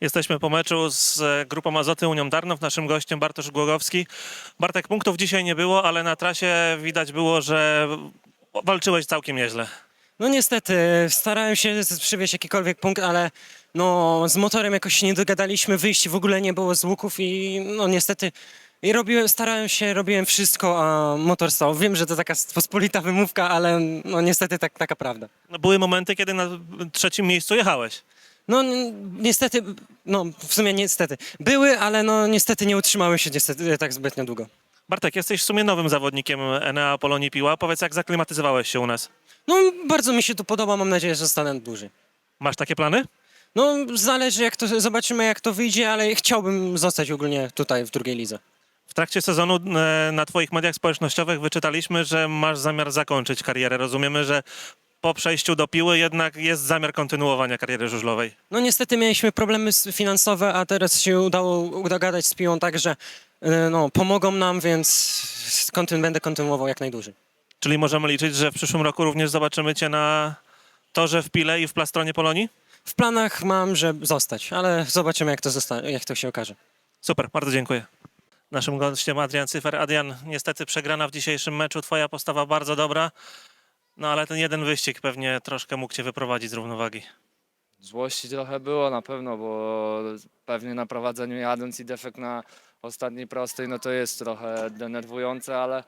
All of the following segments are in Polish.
Jesteśmy po meczu z e, grupą Azoty Unią Darnów. Naszym gościem Bartosz Głogowski. Bartek, punktów dzisiaj nie było, ale na trasie widać było, że walczyłeś całkiem nieźle. No niestety, starałem się przywieźć jakikolwiek punkt, ale no z motorem jakoś się nie dogadaliśmy, wyjść w ogóle nie było z łuków i no niestety i robiłem, starałem się, robiłem wszystko, a motor stał. Wiem, że to taka pospolita wymówka, ale no niestety tak, taka prawda. No, były momenty, kiedy na trzecim miejscu jechałeś. No niestety, no w sumie niestety. Były, ale no niestety nie utrzymały się niestety tak zbytnio długo. Bartek, jesteś w sumie nowym zawodnikiem Enea Polonii Piła. Powiedz, jak zaklimatyzowałeś się u nas? No bardzo mi się tu podoba, mam nadzieję, że zostanę dłużej. Masz takie plany? No zależy jak to, zobaczymy jak to wyjdzie, ale chciałbym zostać ogólnie tutaj w drugiej lidze. W trakcie sezonu e, na Twoich mediach społecznościowych wyczytaliśmy, że masz zamiar zakończyć karierę. Rozumiemy, że po przejściu do piły jednak jest zamiar kontynuowania kariery żużlowej. No niestety mieliśmy problemy s- finansowe, a teraz się udało dogadać z piłą tak, że y, no, pomogą nam, więc kontyn- będę kontynuował jak najdłużej. Czyli możemy liczyć, że w przyszłym roku również zobaczymy Cię na torze w Pile i w Plastronie Polonii? W planach mam, żeby zostać, ale zobaczymy jak to, zosta- jak to się okaże. Super, bardzo dziękuję. Naszym gościem Adrian Cyfer. Adrian, niestety przegrana w dzisiejszym meczu, twoja postawa bardzo dobra, no ale ten jeden wyścig pewnie troszkę mógł cię wyprowadzić z równowagi. Złości trochę było na pewno, bo pewnie na prowadzeniu jadąc i defekt na ostatniej prostej, no to jest trochę denerwujące, ale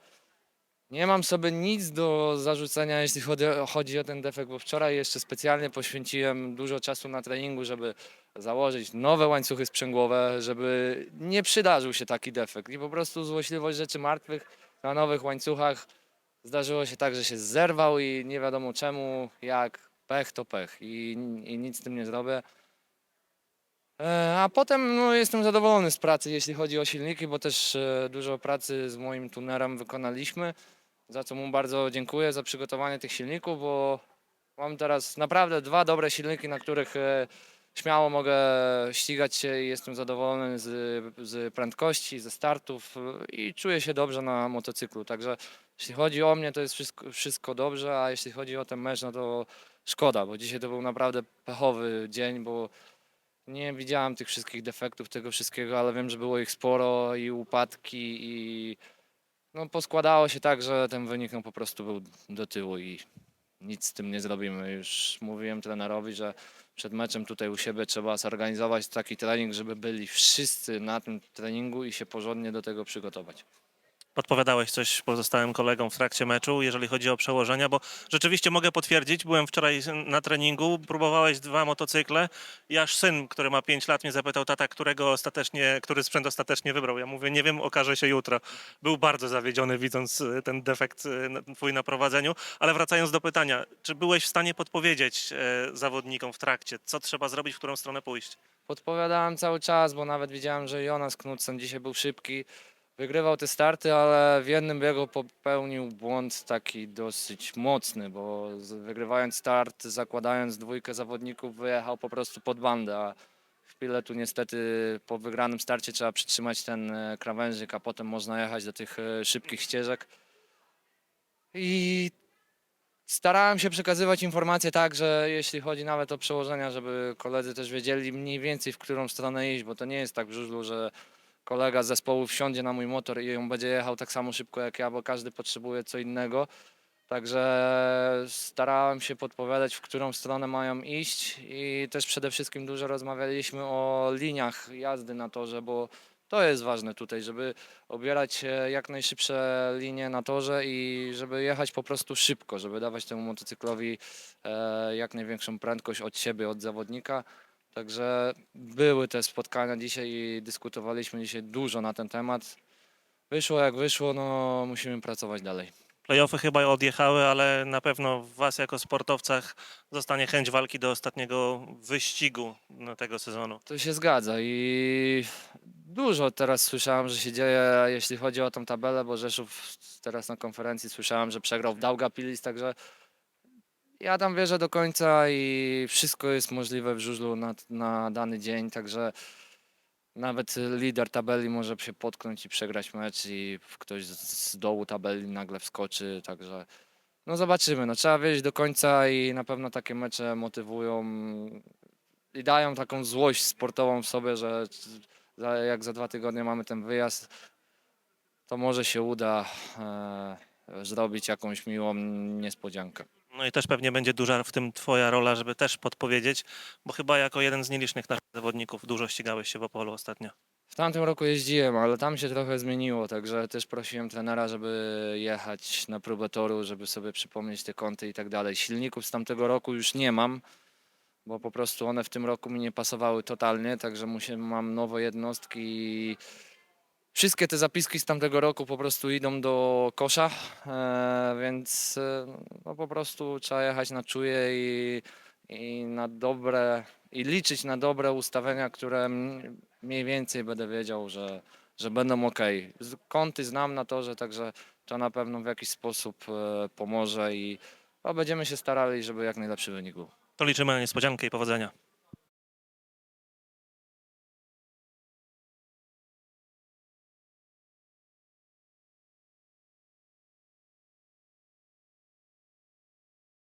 nie mam sobie nic do zarzucenia, jeśli chodzi, chodzi o ten defekt, bo wczoraj jeszcze specjalnie poświęciłem dużo czasu na treningu, żeby założyć nowe łańcuchy sprzęgłowe, żeby nie przydarzył się taki defekt i po prostu złośliwość rzeczy martwych na nowych łańcuchach zdarzyło się tak, że się zerwał i nie wiadomo czemu, jak pech to pech i, i nic z tym nie zrobię. E, A potem no, jestem zadowolony z pracy, jeśli chodzi o silniki, bo też e, dużo pracy z moim tunerem wykonaliśmy, za co mu bardzo dziękuję za przygotowanie tych silników, bo mam teraz naprawdę dwa dobre silniki, na których e, śmiało mogę ścigać się i jestem zadowolony z, z prędkości, ze startów i czuję się dobrze na motocyklu. Także jeśli chodzi o mnie, to jest wszystko, wszystko dobrze, a jeśli chodzi o ten mecz, no to szkoda, bo dzisiaj to był naprawdę pechowy dzień, bo nie widziałem tych wszystkich defektów, tego wszystkiego, ale wiem, że było ich sporo i upadki i no poskładało się tak, że ten wynik no, po prostu był do tyłu i nic z tym nie zrobimy. Już mówiłem trenerowi, że przed meczem tutaj u siebie trzeba zorganizować taki trening, żeby byli wszyscy na tym treningu i się porządnie do tego przygotować. Podpowiadałeś coś pozostałym kolegom w trakcie meczu, jeżeli chodzi o przełożenia, bo rzeczywiście mogę potwierdzić, byłem wczoraj na treningu, próbowałeś dwa motocykle i aż syn, który ma 5 lat mnie zapytał, tata, którego ostatecznie, który sprzęt ostatecznie wybrał. Ja mówię, nie wiem, okaże się jutro. Był bardzo zawiedziony widząc e, ten defekt e, twój na prowadzeniu, ale wracając do pytania, czy byłeś w stanie podpowiedzieć e, zawodnikom w trakcie, co trzeba zrobić, w którą stronę pójść? Podpowiadałem cały czas, bo nawet widziałem, że Jonas Knudsen dzisiaj był szybki. Wygrywał te starty, ale w jednym biegu popełnił błąd taki dosyć mocny, bo wygrywając start, zakładając dwójkę zawodników, wyjechał po prostu pod bandę, a chwilę tu niestety po wygranym starcie trzeba przytrzymać ten e, a potem można jechać do tych e, szybkich ścieżek. I starałem się przekazywać informacje tak, że jeśli chodzi nawet o przełożenia, żeby koledzy też wiedzieli mniej więcej w którą stronę iść, bo to nie jest tak w żużlu, że kolega z zespołu wsiądzie na mój motor i on będzie jechał tak samo szybko jak ja, bo każdy potrzebuje co innego. Także starałem się podpowiadać, w którą stronę mają iść i też przede wszystkim dużo rozmawialiśmy o liniach jazdy na torze, bo to jest ważne tutaj, żeby obierać e, jak najszybsze linie na torze i żeby jechać po prostu szybko, żeby dawać temu motocyklowi e, jak największą prędkość od siebie, od zawodnika. Także były te spotkania dzisiaj i dyskutowaliśmy dzisiaj dużo na ten temat. Wyszło jak wyszło, no musimy pracować dalej. Playoffy chyba odjechały, ale na pewno w Was jako sportowcach zostanie chęć walki do ostatniego wyścigu no, tego sezonu. To się zgadza i dużo teraz słyszałem, że się dzieje, jeśli chodzi o tą tabelę, bo Rzeszów teraz na konferencji słyszałem, że przegrał w Daugapilis, także ja tam wierzę do końca i wszystko jest możliwe w żużlu na, na dany dzień, także nawet lider tabeli może się potknąć i przegrać mecz i ktoś z, dołu tabeli nagle wskoczy, także no zobaczymy, no trzeba wierzyć do końca i na pewno takie mecze motywują i dają taką złość sportową w sobie, że za, jak za dwa tygodnie mamy ten wyjazd, to może się uda e, zrobić jakąś miłą niespodziankę. No i też pewnie będzie duża w tym twoja rola, żeby też podpowiedzieć, bo chyba jako jeden z nielicznych naszych zawodników dużo ścigałeś się w Opolu ostatnio. W tamtym roku jeździłem, ale tam się trochę zmieniło, także też prosiłem trenera, żeby jechać na próbę toru, żeby sobie przypomnieć te kąty i tak dalej. Silników z tamtego roku już nie mam, bo po prostu one w tym roku mi nie pasowały totalnie, także muszę, mam nowe jednostki i wszystkie te zapiski z tamtego roku po prostu idą do kosza, e, więc e, no, po prostu trzeba jechać na czuje i, i na dobre i liczyć na dobre ustawienia, które mniej więcej będę wiedział, że, że będą ok. Kąty znam na torze, także to na pewno w jakiś sposób e, pomoże i będziemy się starali, żeby jak najlepszy wynik był. To liczymy na niespodziankę i powodzenia.